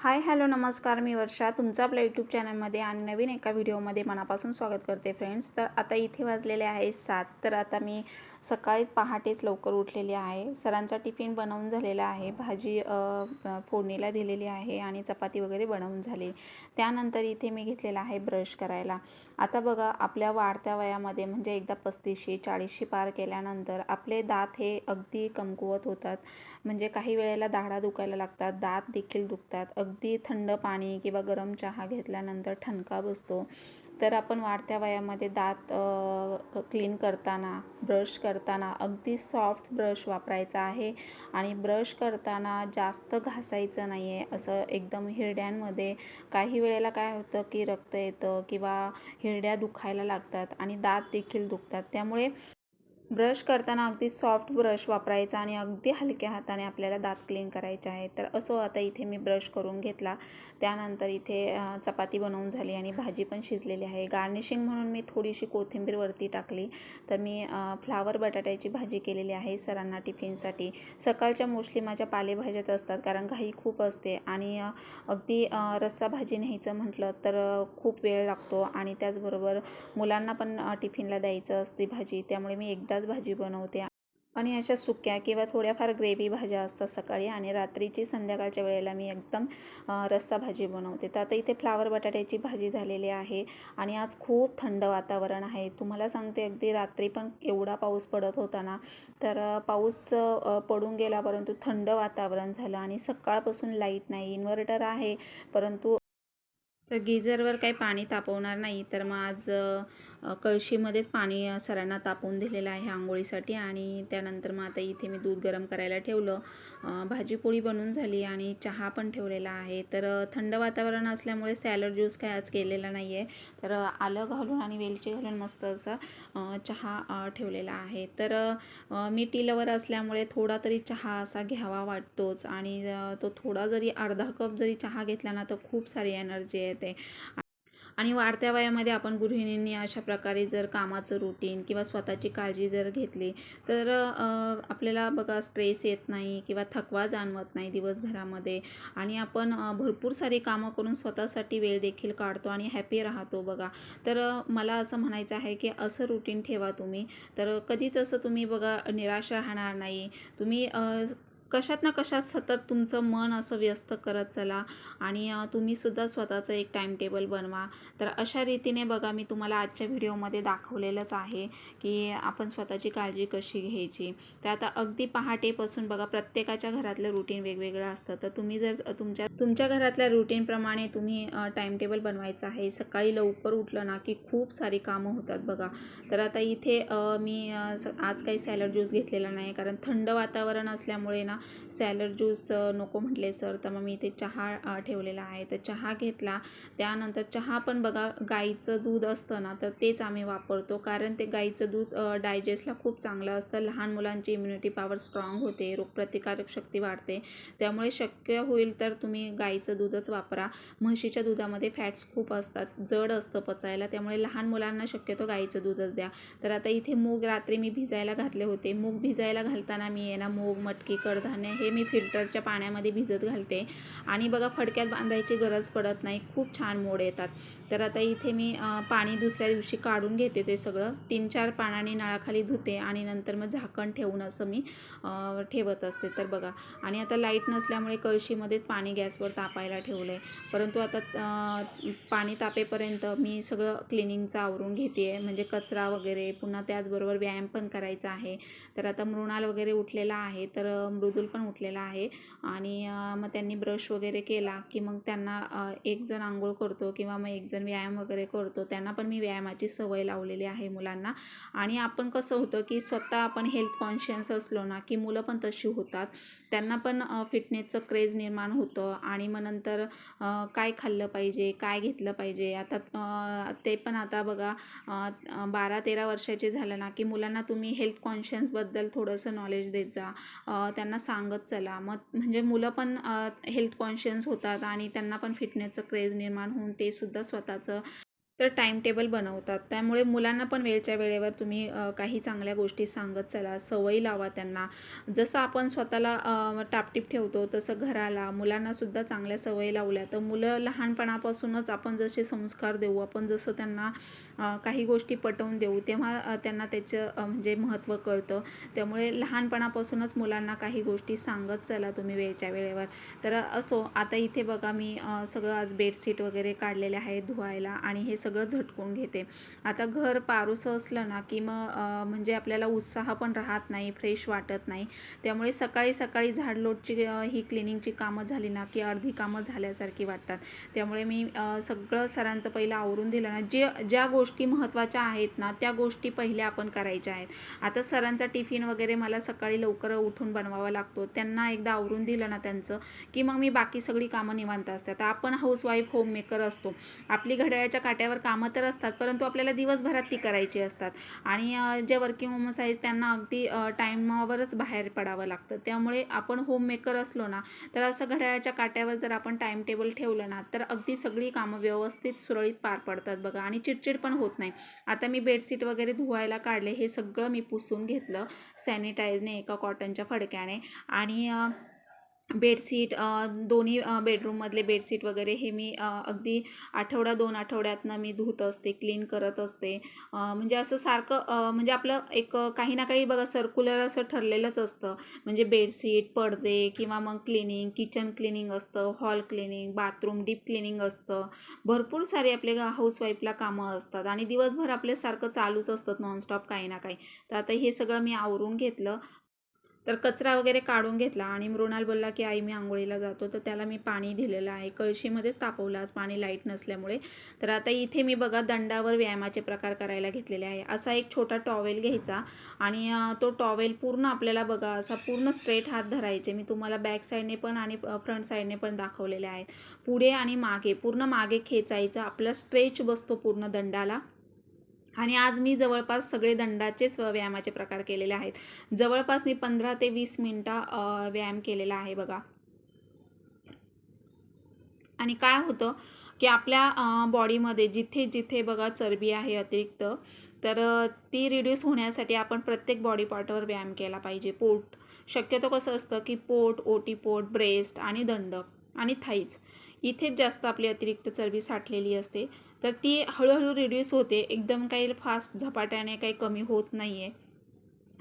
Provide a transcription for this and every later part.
Hi hello नमस्कार मी वर्षा. तुमचं आपल्या यूट्यूब चॅनलमध्ये आणि नवीन एका व्हिडिओमध्ये मनापासून स्वागत करते फ्रेंड्स तर आता इथे वाजलेले आहे सात. तर आता मी सकाळीच पहाटेच लवकर उठलेली आहे. सरांचा टिफिन बनवून झालेला आहे. भाजी फोडणीला दिलेली आहे आणि चपाती वगैरे बनवून झाली. त्यानंतर इथे मी घेतलेला आहे ब्रश करायला. आता बघा आपल्या वाढत्या वयामध्ये म्हणजे एकदा पस्तीसशे चाळीसशे पार केल्यानंतर आपले दात हे अगदी कमकुवत होतात. म्हणजे काही वेळेला दाढा दुखायला लागतात दात देखील दुखतात. अगदी थंड पाणी किंवा गरम चहा घेतल्यानंतर ठणका बसतो. तर आपण वाढत्या वयामध्ये दात क्लीन करताना ब्रश करताना अगदी सॉफ्ट ब्रश वापरायचा आहे. आणि ब्रश करताना जास्त घासायचं नाही आहे असं एकदम हिरड्यांमध्ये काही वेळेला काय होतं की रक्त येतं किंवा हिरड्या दुखायला लागतात आणि दात देखील दुखतात. त्यामुळे ब्रश करताना अगदी सॉफ्ट ब्रश वापरायचा आणि अगदी हलक्या हाताने आपल्याला दात क्लीन करायचे आहे तर असो आता इथे मी ब्रश करून घेतला. त्यानंतर इथे चपाती बनवून झाली आणि भाजी पण शिजलेली आहे. गार्निशिंग म्हणून मी थोडीशी कोथिंबीर वरती टाकली. तर मी फ्लावर बटाट्याची भाजी केलेली आहे सरांना टिफिनसाठी सकाळच्या मोस्टली माझ्या पालेभाज्याच असतात कारण घाई खूप असते आणि अगदी रस्सा भाजी न्यायचं म्हटलं तर खूप वेळ लागतो आणि त्याचबरोबर मुलांना पण टिफिनला द्यायचं असते भाजी. त्यामुळे मी एकदा एकदाच भाजी बनवते. आणि अशा सुक्या किंवा थोड्याफार ग्रेव्ही भाज्या असतात सकाळी आणि रात्रीची संध्याकाळच्या वेळेला मी एकदम रस्ता भाजी बनवते. तर आता इथे फ्लावर बटाट्याची भाजी झालेली आहे आणि आज खूप थंड वातावरण आहे. तुम्हाला सांगते अगदी रात्री पण एवढा पाऊस पडत होता ना तर पाऊस पडून गेला परंतु थंड वातावरण झालं आणि सकाळपासून लाइट नाही इन्व्हर्टर आहे. परंतु तर गिझरवर काही पाणी तापवणार नाही. तर मग आज कळशीमध्येच पाणी सरांना तापवून दिलेलं आहे आंघोळीसाठी आणि त्यानंतर मग आता इथे मी दूध गरम करायला ठेवलं. भाजीपोळी बनून बनवून झाली आणि चहा पण ठेवलेला आहे. तर थंड वातावरण असल्यामुळे सॅलड ज्यूस काय आज केलेला नाही आहे तर आलं घालून आणि वेलची घालून मस्त असा चहा ठेवलेला आहे. तर मी टी लवर असल्यामुळे थोडा तरी चहा असा घ्यावा वाटतोच आणि तो थोडा जरी अर्धा कप जरी चहा घेतला ना तर खूप सारी एनर्जी येते. आणि वाढत्या वयामध्ये आपण गृहिणींनी अशा प्रकारे जर कामाचं रुटीन किंवा स्वतःची काळजी जर घेतली तर आपल्याला बघा स्ट्रेस येत नाही किंवा थकवा जाणवत नाही दिवसभरामध्ये. आणि आपण भरपूर सारी कामं करून स्वतःसाठी वेळ देखील काढतो आणि हॅपी राहतो बघा. तर मला असं म्हणायचं आहे की असं रुटीन ठेवा तुम्ही. तर कधीच असं तुम्ही बघा निराश राहणार नाही. तुम्ही कशात ना कशात सतत तुमचं मन असं व्यस्त करत चला आणि तुम्हीसुद्धा स्वतःचं एक टाईम टेबल बनवा. तर अशा रीतीने बघा मी तुम्हाला आजच्या व्हिडिओमध्ये दाखवलेलंच आहे की आपण स्वतःची काळजी कशी घ्यायची. तर आता अगदी पहाटेपासून बघा प्रत्येकाच्या घरातलं रुटीन वेगवेगळं असतं. तर तुम्ही जर तुमच्या तुमच्या घरातल्या रुटीनप्रमाणे तुम्ही टाईम टेबल बनवायचं आहे. सकाळी लवकर उठलं ना की खूप सारी कामं होतात बघा. तर आता इथे मी स- आज काही सॅलड ज्यूस घेतलेला नाही कारण थंड वातावरण असल्यामुळे ना सॅलड ज्यूस नको म्हटले सर. तर मग मी इथे चहा ठेवलेला आहे. तर चहा घेतला. त्यानंतर चहा पण बघा गाईचं दूध असतं ना तर तेच आम्ही वापरतो. कारण ते गाईचं दूध डायजेस्टला खूप चांगलं असतं. लहान मुलांची इम्युनिटी पॉवर स्ट्रॉंग होते. रोगप्रतिकारक शक्ती वाढते. त्यामुळे शक्य होईल तर तुम्ही गाईचं दूधच वापरा. म्हशीच्या दुधामध्ये फॅट्स खूप असतात. जड असतं पचायला. त्यामुळे लहान मुलांना शक्यतो गाईचं दूधच द्या. तर आता इथे मूग रात्री मी भिजायला घातले होते. मूग भिजायला घालताना मी आहे ना मूग मटकी कडधान्य हे मी फिल्टरच्या पाण्यामध्ये भिजत घालते. आणि बघा फडक्यात बांधायची गरज पडत नाही. खूप छान मोड येतात. तर आता इथे मी पाणी दुसऱ्या दिवशी काढून घेते ते सगळं. तीन चार पानाने नळाखाली धुते आणि नंतर मग झाकण ठेवून असं मी ठेवत असते. तर बघा आणि आता लाइट नसल्यामुळे कळशीमध्येच पाणी गॅसवर तापायला ठेवलं आहे परंतु आता पाणी तापेपर्यंत मी सगळं क्लिनिंगचं आवरून घेते आहे म्हणजे कचरा वगैरे पुन्हा त्याचबरोबर व्यायाम पण करायचा आहे. तर आता मृणाल वगैरे उठलेला आहे. तर मृदू मृदुल पण उठलेला आहे. आणि मग त्यांनी ब्रश वगैरे केला की मग त्यांना एक जण आंघोळ करतो किंवा मग एक जण व्यायाम वगैरे करतो. त्यांना पण मी व्यायामाची सवय लावलेली आहे मुलांना. आणि आपण कसं होतं की स्वतः आपण हेल्थ कॉन्शियस असलो ना की मुलं पण तशी होतात. त्यांना पण फिटनेसचं क्रेज निर्माण होतं. आणि मग नंतर काय खाल्लं पाहिजे काय घेतलं पाहिजे आता ते पण आता बघा बारा तेरा वर्षाचे झालं ना की मुलांना तुम्ही हेल्थ कॉन्शियसबद्दल थोडंसं नॉलेज देत जा. त्यांना सांगत चला. मग म्हणजे मुलं पण हेल्थ कॉन्शियस होतात आणि त्यांना पण फिटनेसचं क्रेज निर्माण होऊन ते सुद्धा स्वतःचं तर टाईम टेबल बनवतात. त्यामुळे मुलांना पण वेळच्या वेळेवर तुम्ही काही चांगल्या गोष्टी सांगत चला सवयी लावा त्यांना. जसं आपण स्वतःला टापटीप ठेवतो तसं घराला मुलांनासुद्धा चांगल्या सवयी लावल्या तर मुलं लहानपणापासूनच आपण जसे संस्कार देऊ आपण जसं त्यांना काही गोष्टी पटवून देऊ तेव्हा त्यांना त्याचं म्हणजे महत्त्व कळतं. त्यामुळे लहानपणापासूनच मुलांना काही गोष्टी सांगत चला तुम्ही वेळच्या वेळेवर. तर असो आता इथे बघा मी सगळं आज बेडशीट वगैरे काढलेले आहे धुवायला आणि हे सगळं सगळं झटकून घेते. आता घर पारूसं असलं ना की मग म्हणजे आपल्याला उत्साह पण राहत नाही फ्रेश वाटत नाही. त्यामुळे सकाळी सकाळी झाडलोटची ही क्लिनिंगची कामं झाली ना की अर्धी कामं झाल्यासारखी वाटतात. त्यामुळे मी सगळं सरांचं पहिलं आवरून दिलं ना. जे ज्या गोष्टी महत्त्वाच्या आहेत ना त्या गोष्टी पहिल्या आपण करायच्या आहेत. आता सरांचा टिफिन वगैरे मला सकाळी लवकर उठून बनवावा लागतो. त्यांना एकदा आवरून दिलं ना त्यांचं की मग मी बाकी सगळी कामं निवांत असतात. आता आपण हाऊसवाईफ होममेकर असतो. आपली घड्याळाच्या काट्यावर कामं तर असतात परंतु आपल्याला दिवसभरात ती करायची असतात. आणि जे वर्किंग वुमन्स आहेत त्यांना अगदी टाईमावरच बाहेर पडावं लागतं. त्यामुळे आपण होममेकर असलो ना तर असं घड्याळाच्या काट्यावर जर आपण टाईम टेबल ठेवलं ना तर अगदी सगळी कामं व्यवस्थित सुरळीत पार पडतात बघा. आणि चिडचिड पण होत नाही. आता मी बेडशीट वगैरे धुवायला काढले हे सगळं मी पुसून घेतलं सॅनिटायझने एका कॉटनच्या फडक्याने. आणि बेडशीट दोन्ही बेडरूममधले बेडशीट वगैरे हे मी अगदी आठवडा दोन आठवड्यातनं मी धुत असते क्लीन करत असते. म्हणजे असं सारखं म्हणजे आपलं एक काही ना काही बघा सर्क्युलर असं ठरलेलंच असतं. म्हणजे बेडशीट पडदे किंवा मग क्लिनिंग किचन क्लिनिंग असतं hall cleaning bathroom deep cleaning असतं. भरपूर सारे आपले हाऊसवाईफला कामं असतात आणि दिवसभर आपले सारखं चालूच असतं नॉनस्टॉप काही ना काही. तर आता हे सगळं मी आवरून घेतलं. तर कचरा वगैरे काढून घेतला आणि मृणाल बोलला की आई मी आंघोळीला जातो. तर त्याला मी पाणी दिलेलं आहे. कळशीमध्येच तापवलं आज पाणी लाइट नसल्यामुळे. तर आता इथे मी बघा दंडावर व्यायामाचे प्रकार करायला घेतलेले आहे. असा एक छोटा टॉवेल घ्यायचा आणि तो टॉवेल पूर्ण आपल्याला बघा असा पूर्ण स्ट्रेट हात धरायचे. मी तुम्हाला बॅक साईडने पण आणि फ्रंट साईडने पण दाखवलेले आहेत. पुढे आणि मागे पूर्ण मागे खेचायचं. आपला स्ट्रेच बसतो पूर्ण दंडाला. आणि आज मी जवळपास सगळे दंडाचेच व्यायामाचे प्रकार केलेले आहेत. जवळपास मी पंधरा ते वीस मिनटं व्यायाम केलेला आहे बघा. आणि काय होतं की आपल्या बॉडीमध्ये जिथे जिथे बघा चरबी आहे अतिरिक्त तर ती रिड्यूस होण्यासाठी आपण प्रत्येक बॉडी पार्टवर व्यायाम केला पाहिजे. पोट शक्यतो कसं असतं की पोट ओटी पोट ब्रेस्ट आणि दंड आणि थाईज इथेच जास्त आपली अतिरिक्त चरबी साठलेली असते. तर ती हळूहळू रिड्यूस होते. एकदम काही फास्ट झपाट्याने काही कमी होत नाही आहे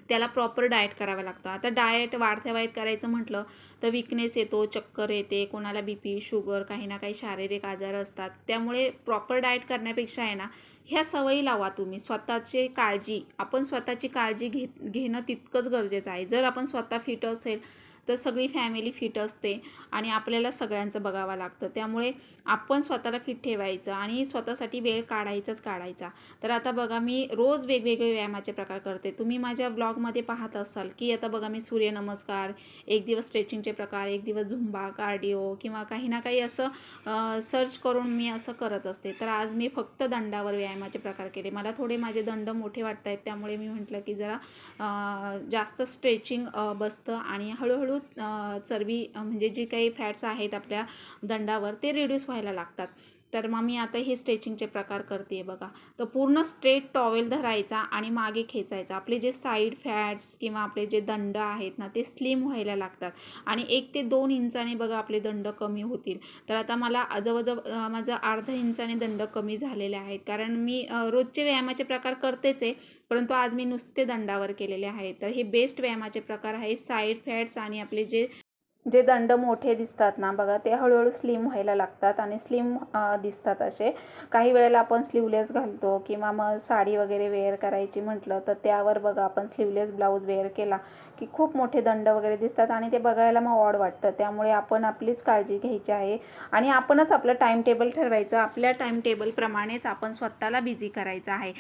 त्याला प्रॉपर डाएट करावं लागतं. आता डाएट वाढत्या वाईट करायचं म्हटलं तर विकनेस येतो चक्कर येते कोणाला बी पी शुगर काही ना काही शारीरिक आजार असतात. त्यामुळे प्रॉपर डाएट करण्यापेक्षा आहे ना ह्या सवयी लावा तुम्ही. स्वतःची काळजी आपण स्वतःची काळजी घे घेणं तितकंच गरजेचं आहे. जर आपण स्वतः फिट असेल तर सगळी फॅमिली फिट असते आणि आपल्याला सगळ्यांचं बघावं लागतं. त्यामुळे आपण स्वतःला फिट ठेवायचं आणि स्वतःसाठी वेळ काढायचाच काढायचा. तर आता बघा मी रोज वेगवेगळे व्यायामाचे प्रकार करते. तुम्ही माझ्या ब्लॉगमध्ये पाहत असाल की आता बघा मी सूर्यनमस्कार एक दिवस स्ट्रेचिंगचे प्रकार एक दिवस झुंबा कार्डिओ किंवा काही ना काही असं सर्च करून मी असं करत असते. तर आज मी फक्त दंडावर व्यायामाचे प्रकार केले. मला थोडे माझे दंड मोठे वाटत आहेत त्यामुळे मी म्हटलं की जरा जास्त स्ट्रेचिंग बसतं आणि हळूहळू अ, चरबी म्हणजे जे काही फॅट्स आहेत आपल्या दंडावर ते रिड्यूस व्हायला लागतात. तर मग मी आता हे स्ट्रेचिंगचे प्रकार करते आहे बघा. तर पूर्ण स्ट्रेट टॉवेल धरायचा आणि मागे खेचायचा. आपले जे साईड फॅट्स किंवा आपले जे दंड आहेत ना ते स्लिम व्हायला लागतात. आणि एक ते दोन इंचाने बघा आपले दंड कमी होतील. तर आता मला जवळजवळ माझं अर्धा इंचाने दंड कमी झालेले आहेत. कारण मी रोजचे व्यायामाचे प्रकार करतेच आहे परंतु आज मी नुसते दंडावर केलेले आहेत. तर हे बेस्ट व्यायामाचे प्रकार आहे. साईड फॅट्स आणि आपले जे जे दंड मोठे दिसतात ना बघा ते हळूहळू स्लिम व्हायला लागतात आणि स्लिम दिसतात असे. काही वेळेला आपण स्लीवलेस घालतो किंवा मग साडी वगैरे वेअर करायची म्हटलं तर त्यावर बघा आपण स्लीवलेस ब्लाऊज वेअर केला की खूप मोठे दंड वगैरे दिसतात आणि ते बघायला मग ऑड वाटतं. त्यामुळे आपण आपलीच काळजी घ्यायची आहे आणि आपणच आपलं टाईम टेबल ठरवायचं. आपल्या टाईम टेबलप्रमाणेच आपण स्वतःला बिझी करायचं आहे.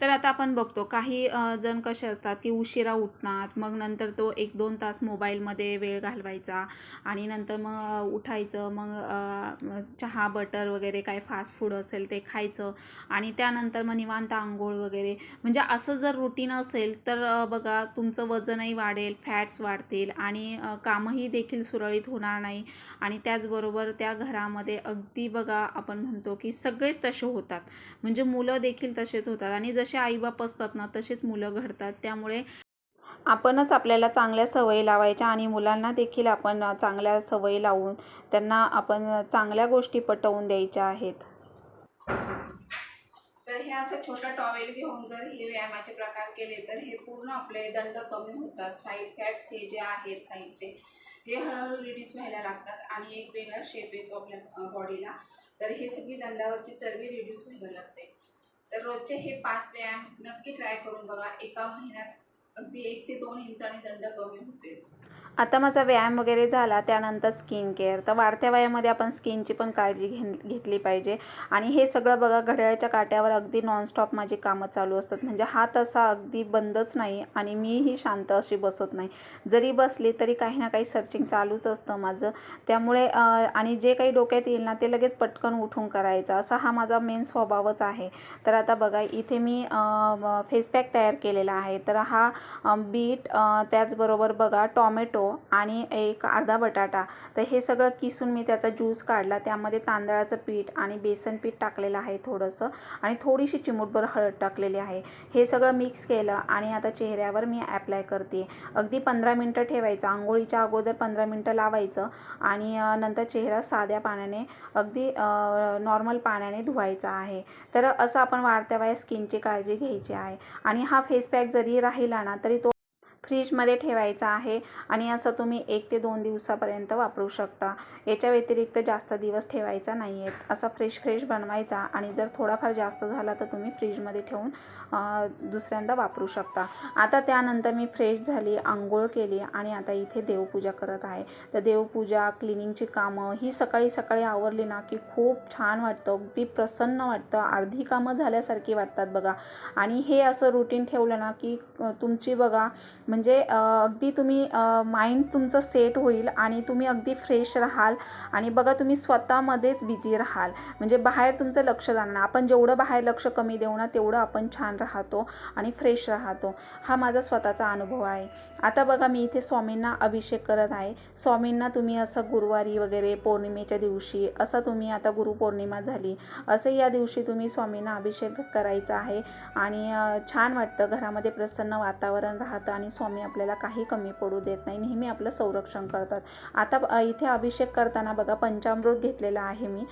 तर आता आपण बघतो काही जण कसे असतात की उशिरा उठणार मग नंतर तो एक दोन तास मोबाईलमध्ये वेळ घालवायचा आणि नंतर मग उठायचं मग चहा बटर वगैरे काय फास्ट फूड असेल ते खायचं आणि त्यानंतर मग निवांत आंघोळ वगैरे. म्हणजे असं जर रुटीन असेल तर बघा तुमचं वजनही वाढेल फॅट्स वाढतील आणि कामही देखील सुरळीत होणार नाही आणि त्याचबरोबर त्या घरामध्ये अगदी बघा आपण म्हणतो की सगळेच तसे होतात. म्हणजे मुलं देखील तसेच होतात आणि जसे आईबाप असतात ना तसेच मुलं घडतात. त्यामुळे आपणच आपल्याला चांगल्या सवयी लावायच्या आणि मुलांना देखील आपण चांगल्या सवयी लावून त्यांना आपण चांगल्या गोष्टी पटवून द्यायच्या आहेत. तर हे असं छोटा टॉवेल घेऊन जर हे व्यायामाचे प्रकार केले तर हे पूर्ण आपले दंड कमी होतात. साईड फॅट्स हे जे आहेत साईडचे हे हळूहळू रिड्यूस व्हायला लागतात आणि एक वेगळा शेप येतो आपल्या बॉडीला तर हे सगळी दंडावरची चरबी रिड्यूस व्हायला लागते. तर रोजचे हे पाच व्यायाम नक्की ट्राय करून बघा. एका महिन्यात अगदी एक ते दोन इंचाने दंड कमी होते आता माझा व्यायाम वगैरे झाला त्यानंतर स्किन केअर तर वाढत्या वयामध्ये आपण स्किनची पण काळजी घे घेतली पाहिजे. आणि हे सगळं बघा घड्याळ्याच्या काट्यावर अगदी नॉनस्टॉप माझी कामं चालू असतात. म्हणजे हा तसा अगदी बंदच नाही आणि मीही शांत अशी बसत नाही. जरी बसली तरी काही ना काही सर्चिंग चालूच असतं माझं. त्यामुळे आणि जे काही डोक्यात येईल ना ते लगेच पटकन उठून करायचं. असा हा माझा मेन स्वभावच आहे. तर आता बघा इथे मी फेस पॅक तयार केलेला आहे. तर हा बीट त्याचबरोबर बघा टॉमॅटो आणि एक अर्धा बटाटा. तर हे सगळं किसून मी त्याचा ज्यूस काढला. त्यामध्ये तांदळाचं पीठ आणि बेसन पीठ टाकलेलं आहे थोडंसं. आणि थोडीशी चिमूटभर हळद टाकलेली आहे. हे सगळं मिक्स केलं आणि आता चेहऱ्यावर मी ॲप्लाय करते. अगदी पंधरा मिनटं ठेवायचं. आंघोळीच्या अगोदर पंधरा मिनटं लावायचं आणि नंतर चेहरा साध्या पाण्याने अगदी नॉर्मल पाण्याने धुवायचा आहे. तर असं आपण वाढत्या वयात स्किनची काळजी घ्यायची आहे. आणि हा फेस पॅक जरी राहिला ना तरी तो फ्रीजमध्ये ठेवायचा आहे आणि असं तुम्ही एक ते दोन दिवसापर्यंत वापरू शकता. याच्या व्यतिरिक्त जास्त दिवस ठेवायचा नाही आहेत असा फ्रेश फ्रेश बनवायचा आणि जर थोडाफार जास्त झाला तर तुम्ही फ्रीजमध्ये ठेवून दुसऱ्यांदा वापरू शकता. आता त्यानंतर मी फ्रेश झाली आंघोळ केली आणि आता इथे देवपूजा करत आहे. तर देवपूजा क्लिनिंगची कामं ही सकाळी सकाळी आवरली ना की खूप छान वाटतं. अगदी प्रसन्न वाटतं. अर्धी कामं झाल्यासारखी वाटतात बघा. आणि हे असं रुटीन ठेवलं ना की तुमची बघा म्हणजे म्हणजे अगदी तुम्ही माइंड तुमचं सेट होईल आणि तुम्ही अगदी फ्रेश राहाल आणि बघा तुम्ही स्वतःमध्येच बिझी राहाल. म्हणजे बाहेर तुमचं लक्ष जाणार. आपण जेवढं बाहेर लक्ष कमी देऊ ना तेवढं आपण छान राहतो आणि फ्रेश राहतो. हा माझा स्वतःचा अनुभव आहे. आता बघा मी इथे स्वामींना अभिषेक करत आहे. स्वामींना तुम्ही असं गुरुवारी वगैरे पौर्णिमेच्या दिवशी असं तुम्ही आता गुरुपौर्णिमा झाली असं या दिवशी तुम्ही स्वामींना अभिषेक करायचा आहे. आणि छान वाटतं. घरामध्ये प्रसन्न वातावरण राहतं आणि स्वामी आपल्याला काही कमी पडू देत नाही. नेहमी आपलं संरक्षण करतात. आता इथे अभिषेक करताना बघा पंचामृत घेतलेलं आहे मी.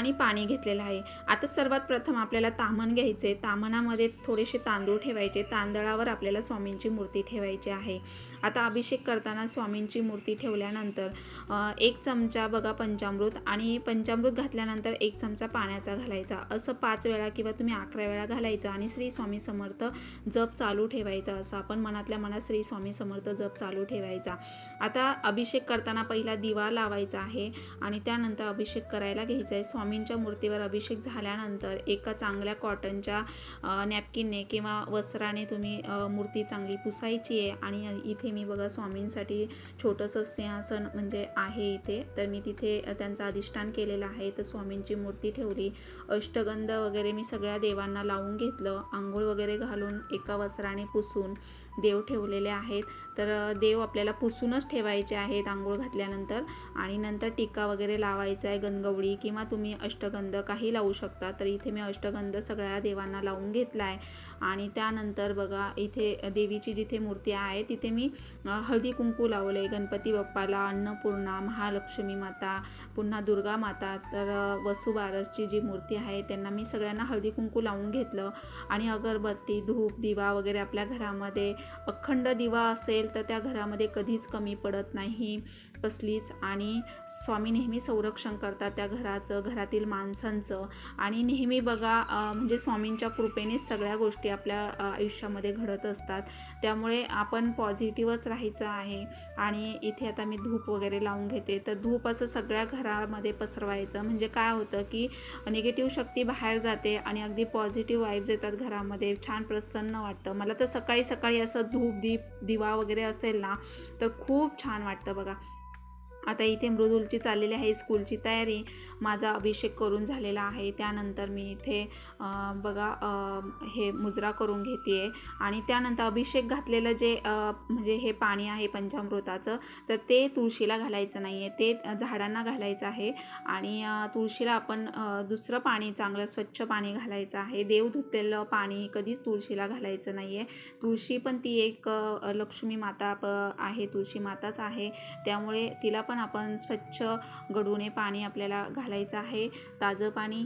आणि पाणी घेतलेलं आहे. आता सर्वात प्रथम आपल्याला तामण घ्यायचे तामणामध्ये थोडेसे तांदूळ ठेवायचे. तांदळावर आपल्याला स्वामींची मूर्ती ठेवायची आहे. आता अभिषेक करताना स्वामींची मूर्ती ठेवल्यानंतर एक चमचा बघा पंचामृत आणि पंचामृत घातल्यानंतर एक चमचा पाण्याचा घालायचा. असं पाच वेळा किंवा तुम्ही अकरा वेळा घालायचं आणि श्री स्वामी समर्थ जप चालू ठेवायचा. असं आपण मनातल्या मनात श्री स्वामी समर्थ जप चालू ठेवायचा. आता अभिषेक करताना पहिला दिवा लावायचा आहे आणि त्यानंतर अभिषेक करायला घ्यायचा आहे. स्वामी स्वामींच्या मूर्तीवर अभिषेक झाल्यानंतर एका चांगल्या कॉटनच्या नॅपकिनने किंवा वस्त्राने तुम्ही मूर्ती चांगली पुसायची आहे. आणि इथे मी बघा स्वामींसाठी छोटंसं सिंहासन म्हणजे आहे इथे. तर मी तिथे त्यांचं अधिष्ठान केलेलं आहे. तर स्वामींची मूर्ती ठेवली. अष्टगंध वगैरे मी सगळ्या देवांना लावून घेतलं. आंघोळ वगैरे घालून एका वस्त्राने पुसून देव ठेवलेले आहेत. तर देव आपल्याला पुसूनच ठेवायचे आहेत आंघोळ घातल्यानंतर. आणि नंतर टिक्का वगैरे लावायचा आहे गणगवळी किंवा तुम्ही अष्टगंध काही लावू शकता. तर इथे मी अष्टगंध सगळ्या देवांना लावून घेतला आहे आणि त्यानंतर बघा इथे देवीची जिथे मूर्ती आहे तिथे मी हळदी कुंकू लावले गणपती बाप्पाला अन्नपूर्णा महालक्ष्मी माता पुन्हा दुर्गा माता तर वसुबारसची जी मूर्ती आहे त्यांना मी सगळ्यांना हळदी कुंकू लावून घेतलं. आणि अगरबत्ती धूप दिवा वगैरे आपल्या घरामध्ये अखंड दिवा असेल तर त्या घरामध्ये कधीच कमी पडत नाही. कसलीच आणि स्वामी नेहमी संरक्षण करतात त्या घराचं घरातील माणसांचं. आणि नेहमी बघा म्हणजे स्वामींच्या कृपेनेच सगळ्या गोष्टी आपल्या आयुष्यामध्ये घडत असतात. त्यामुळे आपण पॉझिटिव्हच राहायचं आहे. आणि इथे आता मी धूप वगैरे लावून घेते. तर धूप असं सगळ्या घरामध्ये पसरवायचं. म्हणजे काय होतं की निगेटिव्ह शक्ती बाहेर जाते आणि अगदी पॉझिटिव्ह वाईब्स येतात घरामध्ये. छान प्रसन्न वाटतं. मला तर सकाळी सकाळी असं धूप दीप दिवा वगैरे असेल ना तर खूप छान वाटतं बघा. आता इथे मृदुलची चाललेली आहे स्कूलची तयारी. माझा अभिषेक करून झालेला आहे. त्यानंतर मी इथे बघा हे मुजरा करून घेते आहे आणि त्यानंतर अभिषेक घातलेलं जे म्हणजे हे पाणी आहे पंचामृताचं तर ते तुळशीला घालायचं नाही आहे ते झाडांना घालायचं आहे. आणि तुळशीला आपण दुसरं पाणी चांगलं स्वच्छ पाणी घालायचं आहे. देव धुतलेलं पाणी कधीच तुळशीला घालायचं नाही आहे तुळशी पण ती एक लक्ष्मी माता प आहे. तुळशी माताच आहे. त्यामुळे तिला पण आपण स्वच्छ गडूने पाणी आपल्याला घालायचं आहे. ताजं पाणी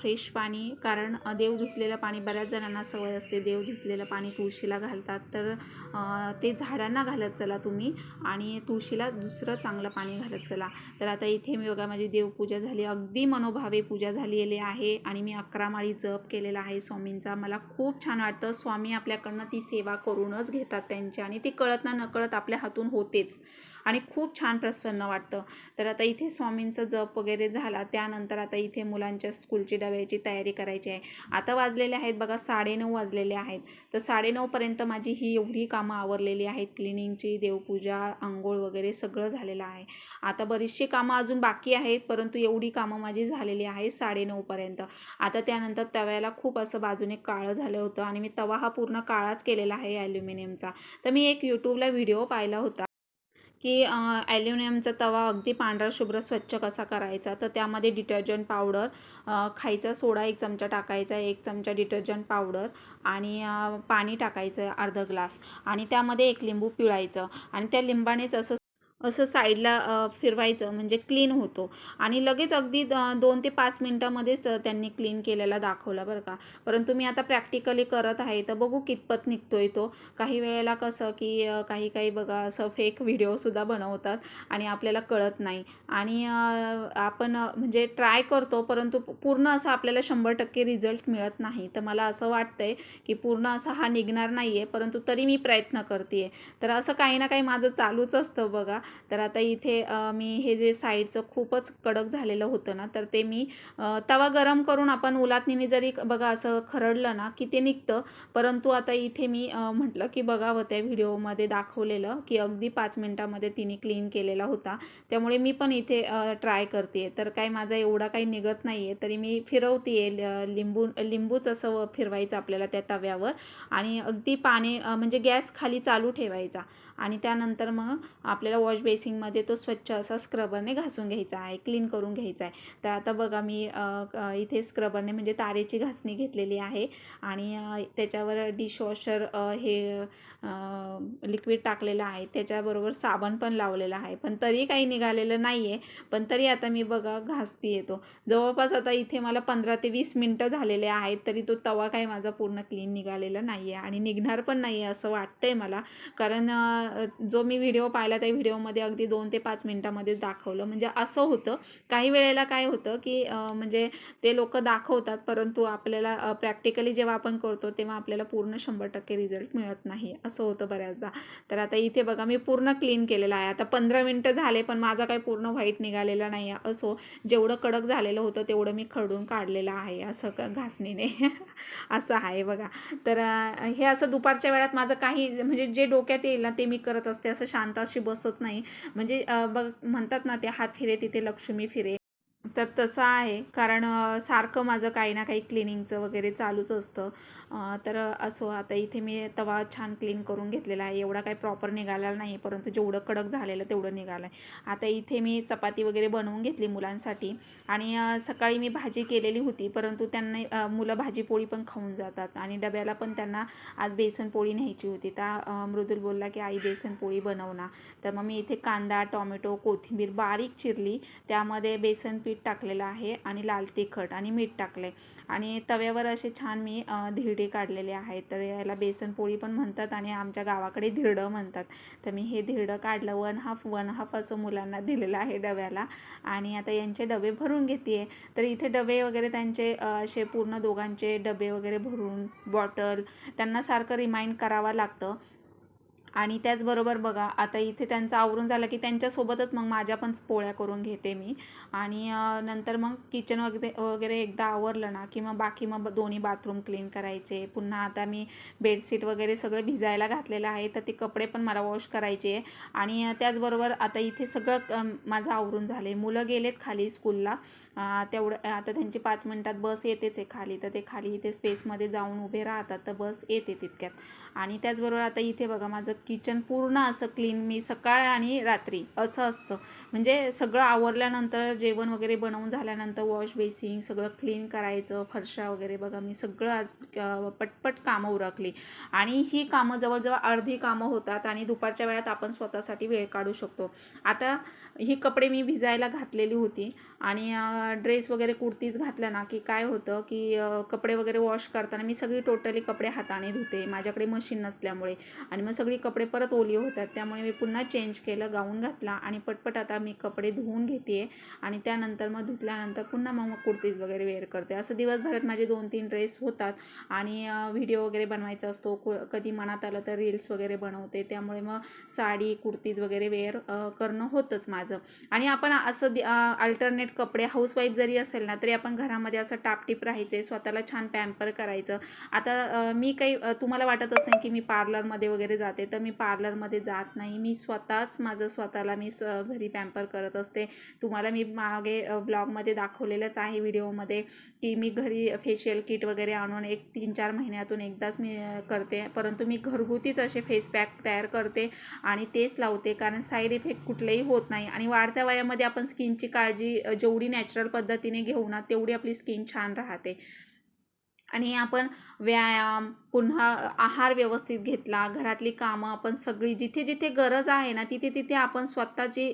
फ्रेश पाणी कारण देव धुतलेलं पाणी बऱ्याच जणांना सवय असते देव धुतलेलं पाणी तुळशीला घालतात. तर ते झाडांना घालत चला तुम्ही आणि तुळशीला दुसरं चांगलं पाणी घालत चला. तर आता इथे मी बघा माझी देवपूजा झाली. अगदी मनोभावे पूजा झालेली आहे आणि मी अकरा माळी जप केलेला आहे स्वामींचा. मला खूप छान वाटतं. स्वामी आपल्याकडनं ती सेवा करूनच घेतात त्यांची आणि ती कळत ना नकळत आपल्या हातून होतेच. आणि खूप छान प्रसन्न वाटतं. तर आता इथे स्वामींचा जप वगैरे झाला त्यानंतर आता इथे मुलांच्या स्कूलची डब्याची तयारी करायची आहे. आता वाजलेले आहेत बघा साडेनऊ वाजलेले आहेत. तर साडेनऊपर्यंत माझी ही एवढी कामं आवरलेली आहेत. क्लिनिंगची देवपूजा आंघोळ वगैरे सगळं झालेलं आहे. आता बरीचशी कामं अजून बाकी आहेत परंतु एवढी कामं माझी झालेली आहेत साडेनऊपर्यंत आता त्यानंतर तव्याला खूप असं बाजूने काळं झालं होतं आणि मी तवा हा पूर्ण काळाच केलेला आहे ॲल्युमिनियमचा. तर मी एक यूट्यूबला व्हिडिओ पाहिला होता. की ॲल्युमिनियमचा तवा अगदी पांढरा शुभ्र स्वच्छ कसा करायचा? तर त्यामध्ये डिटर्जंट पावडर खायचा सोडा एक चमचा टाकायचा एक चमचा डिटर्जंट पावडर आणि पाणी टाकायचं अर्धा ग्लास आणि त्यामध्ये एक लिंबू पिळायचं आणि त्या लिंबानेच असं असं साईडला फिरवायचं म्हणजे क्लीन होतो. आणि लगेच अगदी द- दोन ते पाच मिनटामध्येच त्यांनी क्लीन केलेला दाखवला बरं का. परंतु मी आता प्रॅक्टिकली करत आहे तर बघू कितपत निघतो आहे तो. काही वेळेला कसं की काही काही बघा असं फेक व्हिडिओसुद्धा बनवतात आणि आपल्याला कळत नाही. आणि आपण म्हणजे ट्राय करतो परंतु पूर्ण असं आपल्याला शंभर टक्के रिझल्ट मिळत नाही. तर मला असं वाटतंय की पूर्ण असा हा निघणार नाही आहे परंतु तरी मी प्रयत्न करते आहे तर असं काही ना काही माझं चालूच असतं बघा. तर आता इथे मी हे जे साईडचं खूपच कडक झालेलं होतं ना तर ते मी तवा गरम करून आपण उलातनीने जरी बघा असं खरडलं ना की ते निघतं. परंतु आता इथे मी म्हटलं की बघावं त्या व्हिडिओमध्ये दाखवलेलं की अगदी पाच मिनटामध्ये तिने क्लीन केलेला होता. त्यामुळे मी पण इथे ट्राय करते तर काय माझा एवढा काही निघत नाही आहे तरी मी फिरवते लिंबू लिंबूच असं फिरवायचं आपल्याला त्या तव्यावर. आणि अगदी पाणी म्हणजे गॅस खाली चालू ठेवायचा. आणि त्यानंतर मग आपल्याला वॉश बेसिंगमध्ये तो स्वच्छ असा स्क्रबरने घासून घ्यायचा आहे क्लीन करून घ्यायचा आहे. तर आता बघा मी इथे स्क्रबरने म्हणजे तारेची घासणी घेतलेली आहे आणि त्याच्यावर डिशवॉशर हे लिक्विड टाकलेलं आहे. त्याच्याबरोबर साबण पण लावलेला आहे. पण तरी काही निघालेलं नाही आहे पण तरी आता मी बघा घासती येतो जवळपास आता इथे मला पंधरा ते वीस मिनटं झालेले आहेत तरी तो तवा काही माझा पूर्ण क्लीन निघालेला नाही आहे आणि निघणार पण नाही आहे असं वाटतंय मला. कारण जो मी व्हिडिओ पाहिला त्या व्हिडिओमध्ये अगदी दोन ते पाच मिनटामध्ये दाखवलं. म्हणजे असं होतं काही वेळेला काय होतं की म्हणजे ते लोक दाखवतात परंतु आपल्याला प्रॅक्टिकली जेव्हा आपण करतो तेव्हा आपल्याला पूर्ण शंभर टक्के रिझल्ट मिळत नाही. असं होतं बऱ्याचदा. तर आता इथे बघा मी पूर्ण क्लीन केलेलं आहे. आता पंधरा मिनटं झाले पण माझा काही पूर्ण व्हाईट निघालेला नाही आहे. असो जेवढं कडक झालेलं होतं तेवढं मी खडून काढलेलं आहे असं क घासणीने. असं आहे बघा. तर हे असं दुपारच्या वेळात माझं काही म्हणजे जे डोक्यात येईल ना ते मी मी करत असते असं शांत अशी बसत नाही. म्हणजे बघ म्हणतात ना ते हात फिरे तिथे लक्ष्मी फिरे. तर तसं आहे. कारण सारखं माझं काही ना काही क्लिनिंगचं वगैरे चालूच असतं. तर असो आता इथे मी तवा छान क्लीन करून घेतलेला आहे. एवढा काही प्रॉपर निघालेला नाही परंतु जेवढं कडक झालेलं तेवढं निघालं आहे आता इथे मी चपाती वगैरे बनवून घेतली मुलांसाठी आणि सकाळी मी भाजी केलेली होती परंतु त्यांना मुलं भाजी पोळी पण खाऊन जातात आणि डब्याला पण त्यांना आज बेसन पोळी न्यायची होती. त्या मृदुल बोलला की आई बेसन पोळी बनव ना. तर मग मी इथे कांदा टॉमॅटो कोथिंबीर बारीक चिरली. त्यामध्ये बेसन पीठ टाकलेलं आहे आणि लाल तिखट आणि मीठ टाकले आणि तव्यावर असे छान मी अ, धिरडे काढलेले आहेत. तर याला बेसन पोळी पण म्हणतात आणि आमच्या गावाकडे धिरडं म्हणतात. तर मी हे धिरडं काढलं. वन हाफ वन हाफ असं मुलांना दिलेलं आहे डब्याला. आणि आता यांचे डबे भरून घेते तर इथे डबे वगैरे त्यांचे असे पूर्ण दोघांचे डबे वगैरे भरून बॉटल त्यांना सारखं रिमाइंड करावं लागतं. आणि त्याचबरोबर बघा आता इथे त्यांचं आवरून झालं की त्यांच्यासोबतच मग माझ्या पण पोळ्या करून घेते मी. आणि नंतर मग किचन वगैरे वगैरे एकदा आवरलं ना की मग बाकी मग दोन्ही बाथरूम क्लीन करायचे. पुन्हा आता मी बेडशीट वगैरे सगळं भिजायला घातलेलं आहे तर ते कपडे पण मला वॉश करायचे. आहे आणि त्याचबरोबर आता इथे सगळं माझं आवरून झाले मुलं गेलेत खाली स्कूलला तेवढं आता त्यांची पाच मिनटात बस येतेच आहे खाली. तर ते खाली इथे स्पेसमध्ये जाऊन उभे राहतात तर बस येते तितक्यात. आणि त्याचबरोबर आता इथे बघा माझं किचन पूर्ण असं क्लीन मी सकाळ आणि रात्री असं असतं. म्हणजे सगळं आवरल्यानंतर जेवण वगैरे बनवून झाल्यानंतर वॉश बेसिंग सगळं क्लीन करायचं फरशा वगैरे बघा मी सगळं आज पटपट कामं उरकली. आणि ही कामं जवळजवळ अर्धी कामं होतात आणि दुपारच्या वेळात आपण स्वतःसाठी वेळ काढू शकतो. आता ही कपडे मी भिजायला घातलेली होती. आणि ड्रेस वगैरे कुर्तीज घातल्या ना की काय होतं की कपडे वगैरे वॉश करताना मी सगळी टोटली कपडे हाताने धुते. माझ्याकडे मशीन नसल्यामुळे. आणि मग सगळी कपडे परत ओली होतात. त्यामुळे मी पुन्हा चेंज केलं गाऊन घातला आणि पटपट आता मी कपडे धुवून घेते आणि त्यानंतर मग धुतल्यानंतर पुन्हा मग कुर्तीज वगैरे वेअर करते. असं दिवसभरात माझे दोन तीन ड्रेस होतात. आणि व्हिडिओ वगैरे बनवायचा असतो. कधी मनात आलं तर रील्स वगैरे बनवते. त्यामुळे मग साडी कुर्तीज वगैरे वेअर करणं होतंच माझं. माझं. आणि आपण असं अल्टरनेट कपडे हाऊसवाईफ जरी असेल ना तरी आपण घरामध्ये असं टापटीप राहायचे स्वतःला छान पॅम्पर करायचं. आता मी काही तुम्हाला वाटत असेल की मी पार्लरमध्ये वगैरे जाते तर मी पार्लरमध्ये जात नाही. मी स्वतःच माझं स्वतःला मी स्व घरी पॅम्पर करत असते. तुम्हाला मी मागे ब्लॉगमध्ये दाखवलेलंच आहे व्हिडिओमध्ये की मी घरी फेशियल किट वगैरे आणून एक तीन चार महिन्यातून एकदाच मी करते. परंतु मी घरगुतीच असे फेस पॅक तयार करते आणि तेच लावते. कारण साईड इफेक्ट कुठलेही होत नाही. आणि वाढत्या वयामध्ये आपण स्किनची काळजी जेवढी नॅचरल पद्धतीने घेऊ ना तेवढी आपली स्किन छान राहते. आणि आपण व्यायाम पुन्हा आहार व्यवस्थित घेतला घरातली कामं आपण सगळी जिथे जिथे गरज आहे ना तिथे तिथे आपण स्वतःची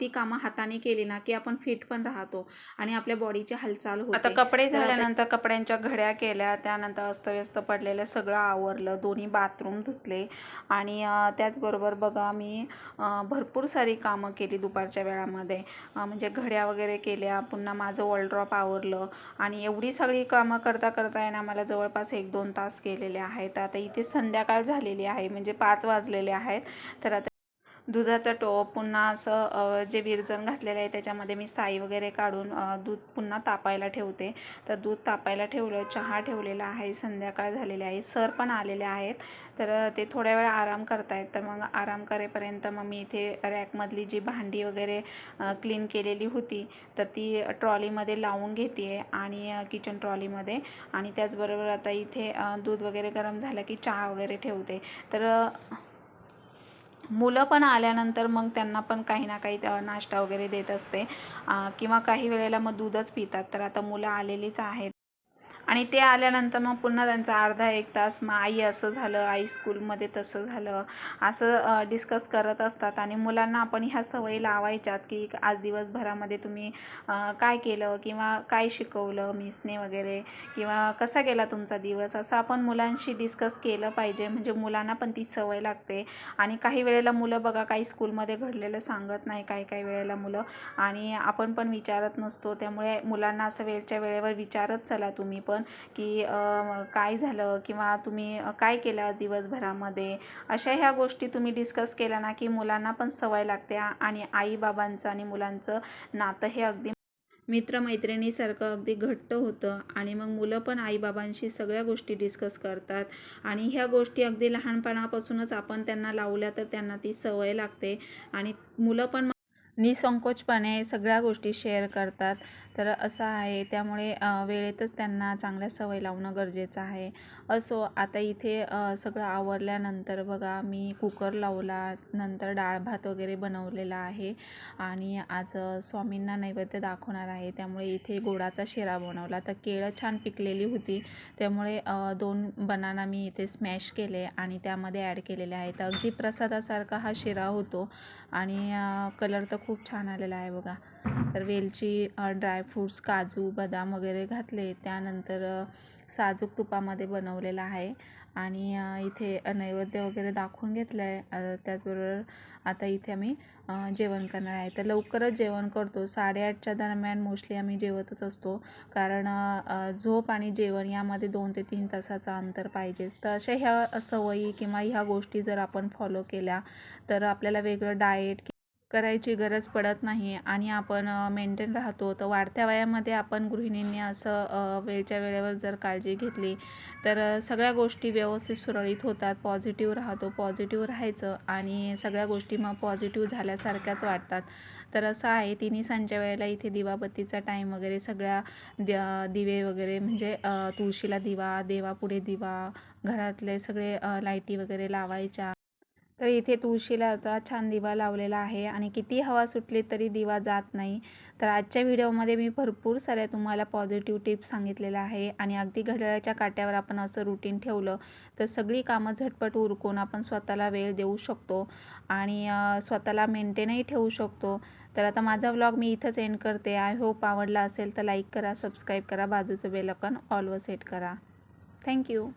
ती कामं हाताने केली ना की आपण फिट पण राहतो आणि आपल्या बॉडीची हालचाल होते. आता कपडे झाल्यानंतर कपड्यांच्या घड्या केल्या त्यानंतर अस्तव्यस्त पडलेलं सगळं आवरलं दोन्ही बाथरूम धुतले आणि त्याचबरोबर बघा मी भरपूर सारी कामं केली दुपारच्या वेळामध्ये. म्हणजे घड्या वगैरे केल्या पुन्हा माझं वॉलड्रॉप आवरलं आणि एवढी सगळी कामं करता करता आम्हाला जवळपास एक दोन तास गेलेले आहेत. आता इथे संध्याकाळ झालेली आहे म्हणजे पाच वाजलेले आहेत. तर आता दुधाचा टोप पुन्हा असं जे विरजण घातलेलं आहे त्याच्यामध्ये मी साई वगैरे काढून दूध पुन्हा तापायला ठेवते. तर दूध तापायला ठेवलं चहा ठेवलेला आहे संध्याकाळ झालेली आहे सर पण आलेले आहेत. तर ते थोड्या वेळ आराम करतायत. तर मग आराम करेपर्यंत मग मी इथे रॅकमधली जी भांडी वगैरे क्लीन केलेली होती तर ती ट्रॉलीमध्ये लावून घेते आणि किचन ट्रॉलीमध्ये. आणि त्याचबरोबर आता इथे दूध वगैरे गरम झालं की चहा वगैरे ठेवते. तर मुलं पण आल्यानंतर मग त्यांना पण काही ना काही नाश्ता वगैरे देत असते. किंवा काही वेळेला मग दूधच पितात. तर आता मुलं आलेलीच आहेत. आणि ते आल्यानंतर मग पुन्हा त्यांचा अर्धा एक तास मग आई असं झालं आई स्कूलमध्ये तसं झालं असं डिस्कस करत असतात. आणि मुलांना आपण ह्या सवयी लावायच्यात की आज दिवसभरामध्ये तुम्ही काय केलं किंवा काय शिकवलं मिसने वगैरे किंवा कसा गेला तुमचा दिवस? असं आपण मुलांशी डिस्कस केलं पाहिजे. म्हणजे मुलांना पण ती सवय लागते. आणि काही वेळेला मुलं बघा काही स्कूलमध्ये घडलेलं सांगत नाही काही काही वेळेला मुलं. आणि आपण पण विचारत नसतो. त्यामुळे मुलांना असं वेळच्या वेळेवर विचारत चला तुम्ही. पण की काय झालं किंवा तुम्ही काय केलं दिवसभरामध्ये? अशा ह्या गोष्टी तुम्ही डिस्कस केल्या ना की मुलांना पण सवय लागते आणि आईबाबांचं आणि मुलांचं नातं हे अगदी मित्रमैत्रिणीसारखं अगदी घट्ट होतं आणि मग मुलं पण आईबाबांशी सगळ्या गोष्टी डिस्कस करतात आणि ह्या गोष्टी अगदी लहानपणापासूनच आपण त्यांना लावल्या तर त्यांना ती सवय लागते आणि मुलं पण निसंकोचपणे सगळ्या गोष्टी शेअर करतात. तर असं आहे. त्यामुळे वेळेतच त्यांना चांगल्या सवय लावणं गरजेचं आहे. असो आता इथे सगळं आवरल्यानंतर बघा मी कुकर लावला नंतर डाळ भात वगैरे बनवलेला आहे. आणि आज स्वामींना नैवेद्य दाखवणार आहे. त्यामुळे इथे गोडाचा शिरा बनवला. तर केळं छान पिकलेली होती. त्यामुळे दोन बनाना मी इथे स्मॅश केले आणि त्यामध्ये ॲड केलेले आहेत. अगदी प्रसादासारखा हा शिरा होतो. आणि कलर तर खूप छान आलेला आहे बघा. तर वेलची ड्रायफ्रूट्स काजू बदाम वगैरे घातले. त्यानंतर साजूक तुपामध्ये बनवलेला आहे. आणि इथे नैवेद्य वगैरे दाखवून घेतलं आहे त्याचबरोबर आता इथे आम्ही जेवण करणार आहे. तर लवकरच जेवण करतो. साडेआठच्या दरम्यान मोस्टली आम्ही जेवतच असतो. कारण झोप आणि जेवण यामध्ये दोन ते तीन तासाचं अंतर पाहिजेच. तर अशा ह्या सवयी किंवा ह्या गोष्टी जर आपण फॉलो केल्या तर आपल्याला वेगळं डाएट करायची गरज पडत नाही आणि आपण मेंटेन राहतो. तर वाढत्या वयामध्ये आपण गृहिणींनी असं वेळच्या वेळेवर जर काळजी घेतली तर सगळ्या गोष्टी व्यवस्थित सुरळीत होतात. पॉझिटिव्ह राहतो पॉझिटिव्ह राहायचं आणि सगळ्या गोष्टी मग पॉझिटिव्ह झाल्यासारख्याच वाटतात. तर असं आहे तिन्ही सांच्या वेळेला इथे दिवाबत्तीचा टाईम वगैरे सगळ्या द दिवे वगैरे म्हणजे तुळशीला दिवा देवापुढे दिवा घरातले सगळे लाईटी वगैरे लावायच्या. तर इथे तुळशीला आता छान दिवा लावलेला आहे आणि किती हवा सुटली तरी दिवा जात नाही. तर आजच्या व्हिडिओमध्ये मी भरपूर साऱ्या तुम्हाला पॉझिटिव्ह टिप्स सांगितलेल्या आहे आणि अगदी घड्याळाच्या काट्यावर आपण असं रुटीन ठेवलं तर सगळी कामं झटपट उरकून आपण स्वतःला वेळ देऊ शकतो आणि स्वतःला मेंटेनही ठेवू शकतो. तर आता माझा व्लॉग मी इथंच एंड करते. आय होप आवडला असेल तर लाईक करा सबस्क्राईब करा बाजूचं बेलकन ऑलवर सेट करा. Thank you